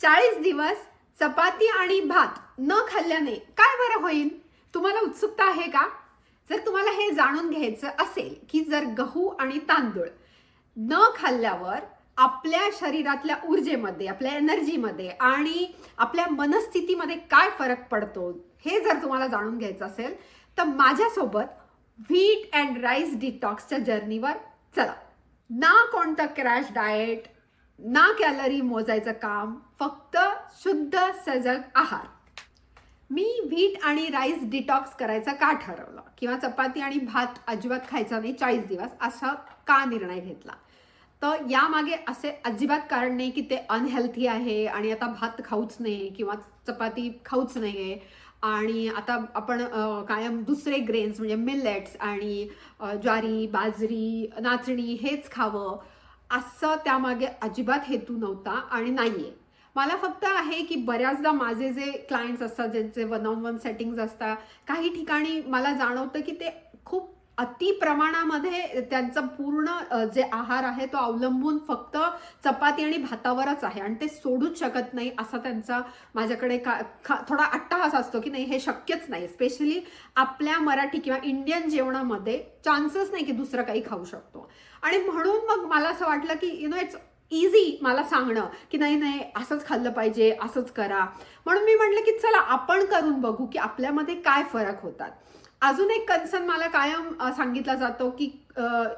चाळीस दिवस चपाती आणि भात न खाल्ल्याने काय बरं होईल? तुम्हाला उत्सुकता आहे का? जर तुम्हाला हे जाणून घ्यायचं असेल की जर गहू आणि तांदूळ न खाल्ल्यावर आपल्या शरीरातल्या ऊर्जेमध्ये आपल्या एनर्जीमध्ये आणि आपल्या मनस्थितीमध्ये काय फरक पडतो हे जर तुम्हाला जाणून घ्यायचं असेल तर माझ्यासोबत व्हीट अँड राईस डिटॉक्सच्या जर्नीवर चला. ना कोणतं क्रॅश डाएट ना कॅलरी मोजायचं काम फक्त शुद्ध सजग आहार. मी व्हीट आणि राईस डिटॉक्स करायचं का ठरवलं? किंवा चपाती आणि भात अजिबात खायचा नाही चाळीस दिवस असा का निर्णय घेतला? तर यामागे असे अजिबात कारण नाही की ते अनहेल्थी आहे आणि आता भात खाऊच नाही किंवा चपाती खाऊच नाही आणि आता आपण कायम दुसरे ग्रेन्स म्हणजे मिलेट्स आणि ज्वारी बाजरी नाचणी हेच खावं. असं त्यामागे अजिबात हेतू नव्हता आणि नाहीये. मला फक्त आहे की बऱ्याचदा माझे जे क्लायंट्स असतात ज्यांचे वन ऑन वन सेटिंग्ज असतात काही ठिकाणी मला जाणवतं की ते खूप अति प्रमाणामध्ये त्यांचा पूर्ण जे आहार आहे तो अवलंबून फक्त चपाती आणि भातावरच आहे आणि ते सोडूच शकत नाही असा त्यांचा माझ्याकडे का खा- थोडा अट्टहास असतो की नाही हे शक्यच नाही. स्पेशली आपल्या मराठी किंवा इंडियन जेवणामध्ये चान्सेस नाही की दुसरं काही खाऊ शकतो. आणि म्हणून मग मला असं वाटलं की यु नो इट्स इझी मला सांगणं की नाही नाही असंच खाल्लं पाहिजे असंच करा. म्हणून मी म्हटलं की चला आपण करून बघू की आपल्यामध्ये काय फरक होतात. अजून एक कन्सर्न मला कायम सांगितला जातो की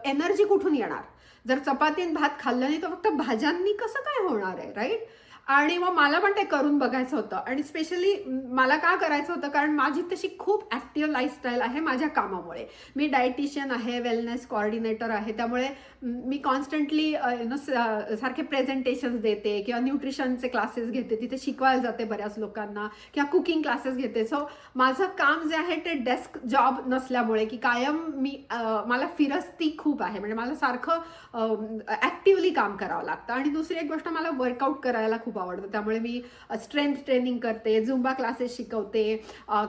एनर्जी कुठून येणार? जर चपाती आणि भात खाल्लं नाही तर फक्त भाज्यांनी कसं काय होणार आहे राईट आणि मग मला पण ते करून बघायचं होतं. आणि स्पेशली मला का करायचं होतं? कारण माझी तशी खूप ॲक्टिव्ह लाईफस्टाईल आहे माझ्या कामामुळे. मी डायटिशियन आहे वेलनेस कॉर्डिनेटर आहे. त्यामुळे मी कॉन्स्टंटली यु नो सारखे प्रेझेंटेशन्स देते किंवा न्यूट्रिशनचे क्लासेस घेते. तिथे शिकवायला जाते बऱ्याच लोकांना किंवा कुकिंग क्लासेस घेते. सो माझं काम जे आहे ते डेस्क जॉब नसल्यामुळे की कायम मी मला फिरस्ती खूप आहे. म्हणजे मला सारखं ॲक्टिव्हली काम करावं लागतं. आणि दुसरी एक गोष्ट मला वर्कआउट करायला खूप आवडतं. त्यामुळे मी स्ट्रेंथ ट्रेनिंग करते झुंबा क्लासेस शिकवते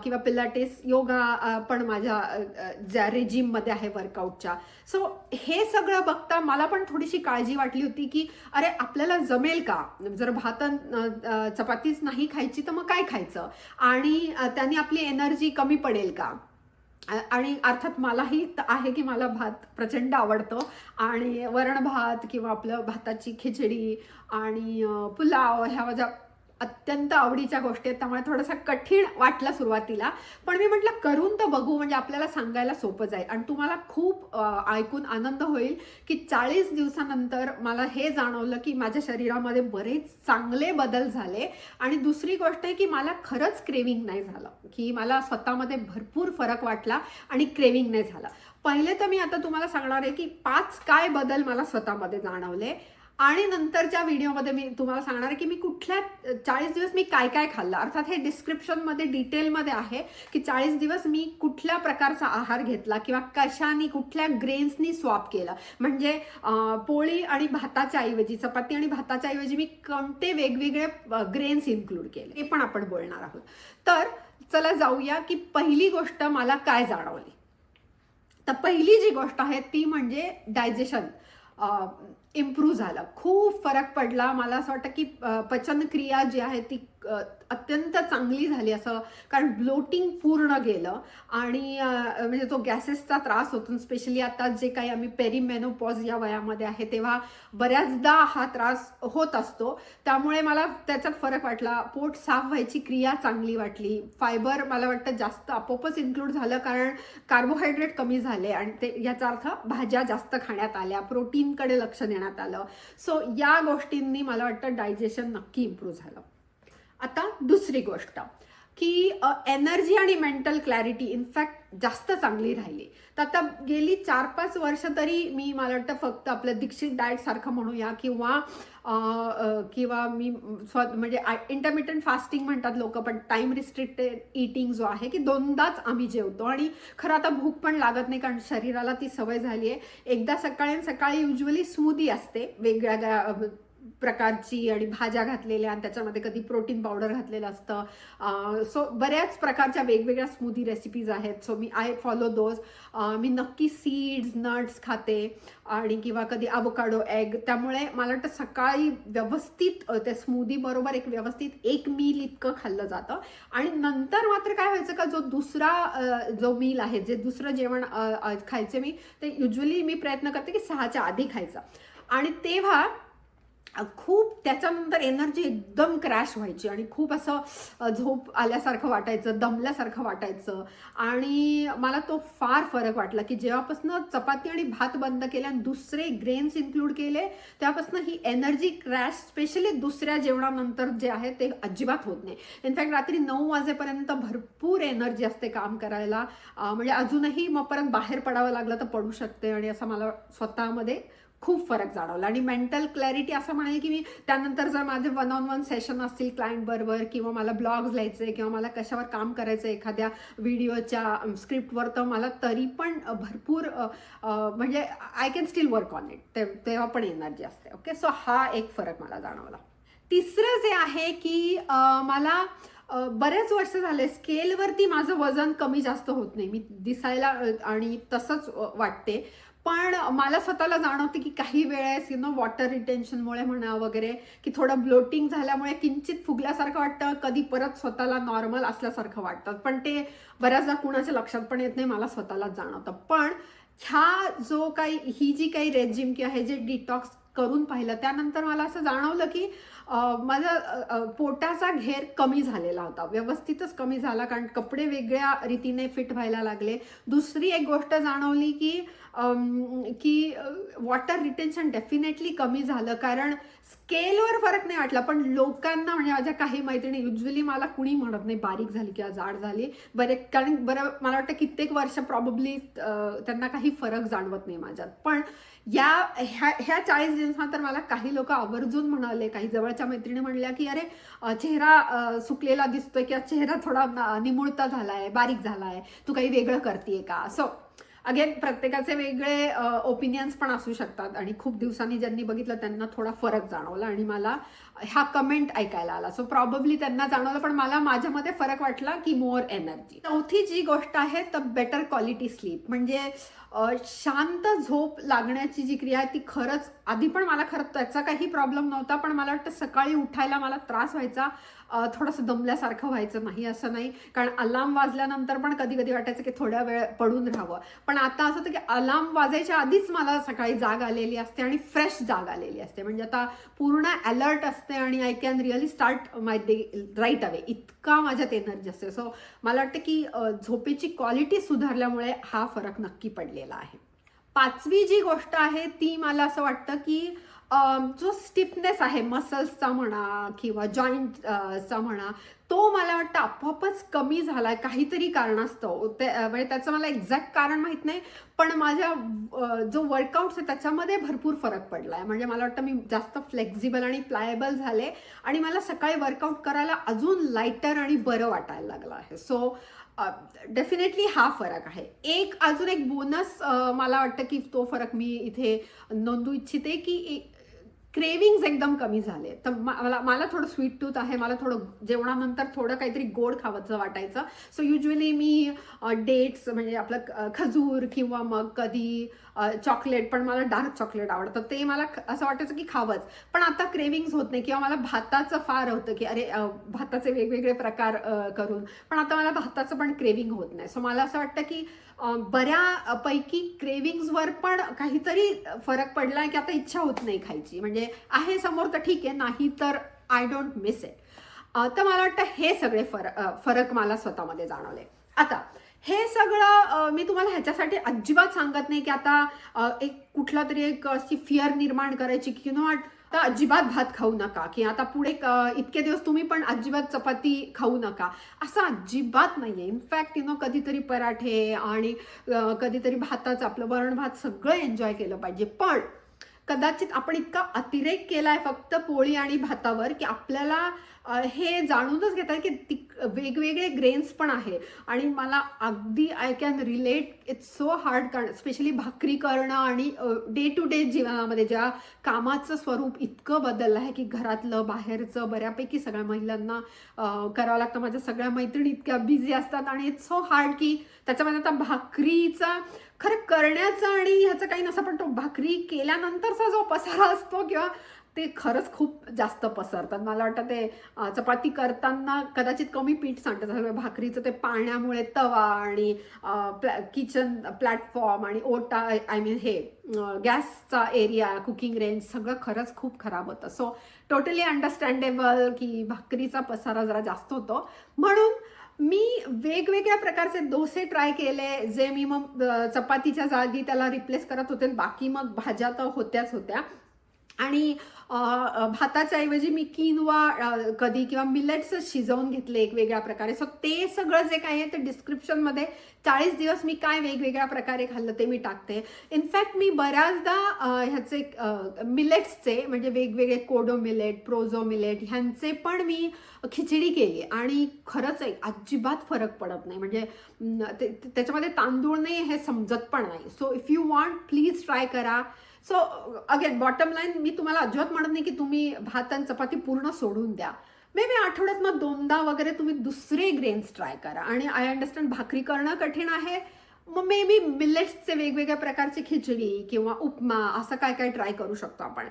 किंवा पिलाटेस योगा पण माझ्या ज्या रेजिममध्ये आहे वर्कआउटच्या सो हे सगळं बघता मला पण थोडीशी काळजी वाटली होती की अरे आपल्याला जमेल का? जर भात चपातीच नाही खायची तर मग काय खायचं? आणि अ, त्यांनी आपली एनर्जी कमी पडेल का? आणि अर्थात मलाही आहे की मला भात प्रचंड आवडतो. आणि वरण भात किंवा आपलं भाताची खिचडी आणि पुलाव ह्या माझ्या अत्यंत आवडीच्या गोष्टी आहेत त्यामुळे थोडंसं कठीण वाटलं सुरुवातीला. पण मी म्हटलं करून तर बघू म्हणजे आपल्याला सांगायला सोपं जाईल. आणि तुम्हाला खूप ऐकून आनंद होईल की चाळीस दिवसानंतर मला हे जाणवलं की माझ्या शरीरामध्ये बरेच चांगले बदल झाले. आणि दुसरी गोष्ट आहे की मला खरंच क्रेविंग नाही झालं की मला स्वतःमध्ये भरपूर फरक वाटला आणि क्रेविंग नाही झालं. पहिले तर मी आता तुम्हाला सांगणार आहे की पाच काय बदल मला स्वतःमध्ये जाणवले. आणि नंतरच्या व्हिडिओमध्ये मी तुम्हाला सांगणार आहे की मी कुठल्या चाळीस दिवस मी काय काय खाल्लं. अर्थात हे डिस्क्रिप्शनमध्ये डिटेलमध्ये आहे की चाळीस दिवस मी कुठल्या प्रकारचा आहार घेतला किंवा कशानी कुठल्या ग्रेन्सनी स्वॉप केलं. म्हणजे पोळी आणि भाताच्या ऐवजी चपाती आणि भाताच्या ऐवजी मी कोणते वेगवेगळे ग्रेन्स इन्क्लूड केले हे पण आपण बोलणार आहोत. तर चला जाऊया की पहिली गोष्ट मला काय जाणवली. तर पहिली जी गोष्ट आहे ती म्हणजे डायजेशन इम्प्रूव्ह झालं. खूप फरक पडला. मला असं वाटतं की पचनक्रिया जी आहे ती अत्यंत चांगली झाली असं कारण ब्लोटिंग पूर्ण गेलं आणि म्हणजे तो गॅसेसचा त्रास होतो. स्पेशली आता जे काही आम्ही पेरीमेनोपॉज या वयामध्ये आहे तेव्हा बऱ्याचदा हा त्रास होत असतो. त्यामुळे मला त्याच्यात फरक वाटला. पोट साफ व्हायची क्रिया चांगली वाटली. फायबर मला वाटतं जास्त आपोआपच इन्क्लूड झालं कारण कार्बोहायड्रेट कमी झाले आणि ते याचा अर्थ भाज्या जास्त खाण्यात आल्या प्रोटीनकडे लक्ष देण्यात आलं. सो या गोष्टींनी मला वाटतं डायजेशन नक्की इम्प्रूव्ह झालं. आता दुसरी गोष्ट की एनर्जी आणि मेंटल क्लॅरिटी इनफॅक्ट जास्त चांगली राहिली. तर आता गेली चार पाच वर्ष तरी मी मला वाटतं फक्त आपलं दीक्षित डाएट सारखं म्हणूया किंवा किंवा मी स्व म्हणजे इंटरमिटंट फास्टिंग म्हणतात लोक पण टाईम रिस्ट्रिक्टेड इटिंग जो आहे की दोनदाच आम्ही जेवतो. आणि खरं आता भूक पण लागत नाही कारण शरीराला ती सवय झाली आहे एकदा सकाळी आणि सकाळी युजली स्मूदी असते वेगळ्या प्रकारची आणि भाज्या घातलेल्या आणि त्याच्यामध्ये कधी प्रोटीन पावडर घातलेलं असतं. सो बऱ्याच प्रकारच्या वेगवेगळ्या स्मूदी रेसिपीज आहेत. सो मी आय फॉलो दोज मी नक्की सीड्स नट्स खाते आणि किंवा कधी अवोकाडो एग त्यामुळे मला वाटतं सकाळी व्यवस्थित त्या स्मूदीबरोबर एक व्यवस्थित एक मील इतकं खाल्लं जातं. आणि नंतर मात्र काय व्हायचं का जो दुसरा जो मील आहे जे दुसरं जेवण खायचे मी ते युजली मी प्रयत्न करते की सहाच्या आधी खायचं. आणि तेव्हा खूप त्याच्यानंतर एनर्जी एकदम क्रॅश व्हायची आणि खूप असं झोप आल्यासारखं वाटायचं दमल्यासारखं वाटायचं. आणि मला तो फार फरक वाटला की जेव्हापासून चपाती आणि भात बंद केले आणि दुसरे ग्रेन्स इन्क्लूड केले तेव्हापासून ही एनर्जी क्रॅश स्पेशली दुसऱ्या जेवणानंतर जे आहे ते अजिबात होत नाही. इनफॅक्ट रात्री नऊ वाजेपर्यंत भरपूर एनर्जी असते काम करायला. म्हणजे अजूनही मग परत बाहेर पडावं लागलं तर पडू शकते आणि असं मला स्वतःमध्ये खूप फरक जाणवला. आणि मेंटल क्लॅरिटी असं म्हणेल की मी त्यानंतर जर माझे वन ऑन वन सेशन असतील क्लायंट बरोबर किंवा मला ब्लॉग्स लिहायचे किंवा मला कशावर काम करायचं एखाद्या व्हिडिओच्या स्क्रिप्टवर तर मला तरी पण भरपूर म्हणजे I can still work on it तेव्हा पण एनर्जी असते. ओके सो हा एक फरक मला जाणवला. तिसरं जे आहे की मला बरेच वर्ष झाले स्केलवरती माझं वजन कमी जास्त होत नाही. मी दिसायला आणि तसंच वाटते. पण मला स्वतःला जाणवते की काही वेळेस यु नो वॉटर रिटेन्शनमुळे म्हणा वगैरे की थोडं ब्लोटिंग झाल्यामुळे किंचित फुगल्यासारखं वाटतं कधी परत स्वतःला नॉर्मल असल्यासारखं वाटतं. पण ते बऱ्याचदा कुणाच्या लक्षात पण येत नाही मला स्वतःला जाणवतं. पण ह्या जो काही ही जी काही रेजिम किंवा हे जे डिटॉक्स करून पाहिलं त्यानंतर मला असं जाणवलं की माझा पोटाचा घेर कमी झालेला होता. व्यवस्थितच कमी झाला कारण कपडे वेगळ्या रीतीने फिट व्हायला लागले. दुसरी एक गोष्ट जाणवली की की वॉटर रिटेन्शन डेफिनेटली कमी झालं कारण स्केलवर फरक नाही वाटला. पण लोकांना म्हणजे माझ्या काही मैत्रिणी युजली मला कुणी म्हणत नाही बारीक झाली किंवा जाड झाली. बरे कारण बरं मला वाटतं कित्येक वर्ष प्रॉब्ली त्यांना काही फरक जाणवत नाही माझ्यात. पण या ह्या ह्या चाळीस दिवसात तर मला काही लोक आवर्जून म्हणाले काही जवळ जवळच्या मैत्रिणी म्हणल्या की अरे चेहरा सुकलेला दिसतोय किंवा चेहरा थोडा निमुळता निमुळता झालाय बारीक झाला आहे तू काही वेगळं करतेय का? सो अगेन प्रत्येकाचे वेगळे ओपिनियन्स पण असू शकतात आणि खूप दिवसांनी ज्यांनी बघितलं त्यांना थोडा फरक जाणवला आणि मला हा कमेंट ऐकायला आला. सो प्रॉब्ली त्यांना जाणवलं पण मला माझ्यामध्ये फरक वाटला की मोर एनर्जी चौथी जी गोष्ट आहे तर बेटर क्वालिटी स्लीप म्हणजे शांत झोप लागण्याची जी क्रिया आहे ती खरंच आधी पण मला खरं त्याचा काही प्रॉब्लेम नव्हता पण मला वाटतं सकाळी उठायला मला त्रास व्हायचा. थोडंसं दमल्यासारखं व्हायचं नाही असं नाही. कारण अलार्म वाजल्यानंतर पण कधी कधी वाटायचं की थोड्या वेळ पडून राहावं. पण आता असं होतं की अलार्म वाजायच्या आधीच मला सकाळी जाग आलेली असते आणि फ्रेश जाग आलेली असते. म्हणजे आता पूर्ण अलर्ट असते आणि I can really start my day right away इतका माझ्यात एनर्जी असते. सो मला वाटतं की झोपेची क्वालिटी सुधारल्यामुळे हा फरक नक्की पडलेला आहे. पाचवी जी गोष्ट आहे ती मला असं वाटतं की जो स्टिफनेस आहे मसल्सचा म्हणा किंवा जॉईंटचा म्हणा तो मला वाटतं आपोआपच कमी झालाय काहीतरी कारणास्तव. ते म्हणजे त्याचं मला एक्झॅक्ट कारण माहीत नाही पण माझ्या जो वर्कआउट्स आहे त्याच्यामध्ये भरपूर फरक पडला आहे म्हणजे मला वाटतं मी जास्त फ्लेक्झिबल आणि प्लायबल झाले आणि मला सकाळी वर्कआउट करायला अजून लाईटर आणि बरं वाटायला लागलं आहे. सो डेफिनेटली हा फरक आहे. एक अजून एक बोनस मला वाटतं की तो फरक मी इथे नोंदू इच्छिते की क्रेविंग्स एकदम कमी झाले. तर मला मला थोडं स्वीट टूथ आहे मला थोडं जेवणानंतर थोडं काहीतरी गोड खावंचं वाटायचं. सो युजली मी डेट्स म्हणजे आपलं खजूर किंवा मग कधी चॉकलेट पण मला डार्क चॉकलेट आवडतं. ते मला असं वाटायचं की खावंच. पण आता क्रेविंग्स होत नाही किंवा मला भाताचं फार होतं की अरे भाताचे वेगवेगळे प्रकार करून. पण आता मला भाताचं पण क्रेविंग होत नाही. सो मला असं वाटतं की बऱ्यापैकी क्रेविंग्सवर पण काहीतरी फरक पडला आहे की आता इच्छा होत नाही खायची. म्हणजे आहे समोर तर ठीक आहे नाही तर आय डोंट मिस इट तर मला वाटतं हे सगळे फरक फरक मला स्वतःमध्ये जाणवले. आता हे सगळं मी तुम्हाला ह्याच्यासाठी अजिबात सांगत नाही की आता एक कुठला तरी एक अशी फिअर निर्माण करायची की नो आता अजिबात भात खाऊ नका की आता पुढे क- इतके दिवस तुम्ही पण अजिबात चपाती खाऊ नका. असं अजिबात नाहीये. इनफॅक्ट यु नो कधीतरी पराठे आणि कधीतरी भाताचं आपलं वरण भात सगळं एन्जॉय केलं पाहिजे. पण कदाचित आपण इतका अतिरेक केलाय फक्त पोळी आणि भातावर की आपल्याला हे जाणूनच घेतात की ती वेगवेगळे ग्रेन्स पण आहे. आणि मला अगदी I can relate it's so hard कारण स्पेशली भाकरी करणं आणि डे टू डे जीवनामध्ये ज्या कामाचं स्वरूप इतकं बदललं आहे की घरातलं बाहेरचं बऱ्यापैकी सगळ्या महिलांना करावं लागतं. माझ्या सगळ्या मैत्रिणी इतक्या बिझी असतात आणि इट्स सो हार्ड की त्याच्यामध्ये आता भाकरीचा खरं करण्याचं आणि ह्याचं काही नसं पण तो भाकरी केल्यानंतरचा जो पसारा असतो किंवा ते खरंच खूप जास्त पसरतात. मला वाटतं ते चपाती करताना कदाचित कमी पीठ सांडतं म्हणजे भाकरीचं ते पाण्यामुळे तवा आणि किचन प्लॅटफॉर्म आणि ओटा आय मीन हे गॅसचा एरिया कुकिंग रेंज सगळं खरंच खूप खराब होतं. सो टोटली अंडरस्टँडेबल की भाकरीचा पसारा जरा जास्त होतो. म्हणून मी वेगवेगळ्या प्रकारचे डोसे ट्राय केले जे मी मग चपातीच्या जागी त्याला रिप्लेस करत होते बाकी मग भाज्या तर होत्याच होत्या. आणि भाताच्या ऐवजी मी किनवा कधी किंवा मिलेट्स शिजवून घेतले एक वेगळ्या प्रकारे. सो ते सगळं जे काही आहे ते डिस्क्रिप्शनमध्ये चाळीस दिवस मी काय वेगवेगळ्या प्रकारे खाल्लं ते मी टाकते. इनफॅक्ट मी बऱ्याचदा ह्याचे मिलेट्सचे म्हणजे वेगवेगळे कोडो मिलेट प्रोझो मिलेट ह्यांचे पण मी खिचडी केली. आणि खरंच एक अजिबात फरक पडत नाही. म्हणजे त्याच्यामध्ये तांदूळ नाही हे समजत पण नाही. So if you want please try करा. सो अगेन बॉटम लाईन मी तुम्हाला अजिबात म्हणत नाही की तुम्ही भात आणि चपाती पूर्ण सोडून द्या. मे बी आठवड्यात मग दोनदा वगैरे तुम्ही दुसरे ग्रेन्स ट्राय करा. आणि आय अंडरस्टँड भाकरी करणं कठीण आहे. मग मे बी मिलेट्सचे वेगवेगळ्या प्रकारची खिचडी किंवा उपमा असं काय काय ट्राय करू शकतो आपण.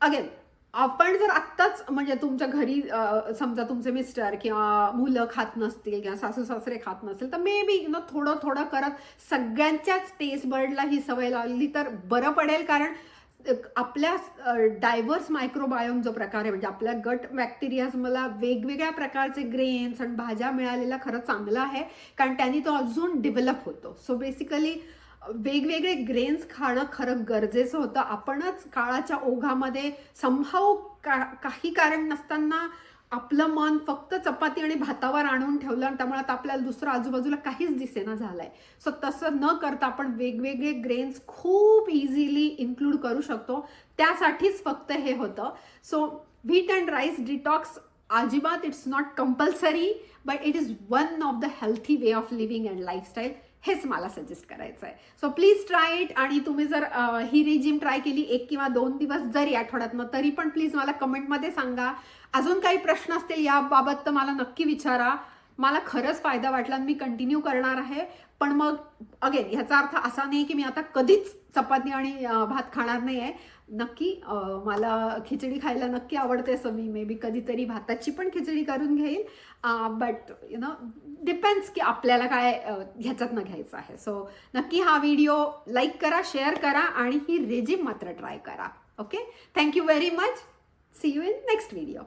अगेन आपण जर आत्ताच म्हणजे तुमच्या घरी समजा तुमचे मिस्टर किंवा मुलं खात नसतील किंवा सासू सासरे खात नसतील तर मे बी न थोडं थोडं करत सगळ्यांच्याच टेस्ट बर्डला ही सवय लावली तर बरं पडेल. कारण आपल्या डायव्हर्स मायक्रोबायोम जो प्रकार आहे म्हणजे आपल्या गट बॅक्टेरियाज मला वेगवेगळ्या प्रकारचे ग्रेन्स आणि भाज्या मिळालेला खरं चांगलं आहे. कारण त्यांनी तो अजून डेव्हलप होतो. सो बेसिकली वेगवेगळे ग्रेन्स खाणं खरं गरजेचं होतं. आपणच काळाच्या ओघामध्ये संभाव का काही कारण नसताना आपलं मन फक्त चपाती आणि भातावर आणून ठेवलं आणि त्यामुळे आता आपल्याला दुसरं आजूबाजूला काहीच दिसेना झालं आहे सो तसं न करता आपण वेगवेगळे ग्रेन्स खूप इझिली इन्क्लूड करू शकतो. त्यासाठीच फक्त हे होतं. So wheat and rice detox अजिबात it's not compulsory but it is one of the healthy way of living and lifestyle हेच मला सजेस्ट करायचं आहे. सो प्लीज ट्राय इट आणि तुम्ही जर ही रिजिम ट्राय केली एक किंवा दोन दिवस जरी आठवड्यात मग तरी पण प्लीज मला कमेंटमध्ये सांगा. अजून काही प्रश्न असतील याबाबत तर मला नक्की विचारा. मला खरंच फायदा वाटला आणि मी कंटिन्यू करणार आहे. पण मग अगेन ह्याचा अर्थ असा नाही की मी आता कधीच चपाती आणि भात खाणार नाही आहे नक्की मला खिचडी खायला नक्की आवडते असं मी मे बी कधीतरी भाताची पण खिचडी करून घेईल. बट यु नो डिपेंड्स की आपल्याला काय अ, ह्याच्यातनं घ्यायचं आहे. सो नक्की हा व्हिडिओ लाईक करा शेअर करा आणि ही रेजिम मात्र ट्राय करा. Okay thank you very much see you in next video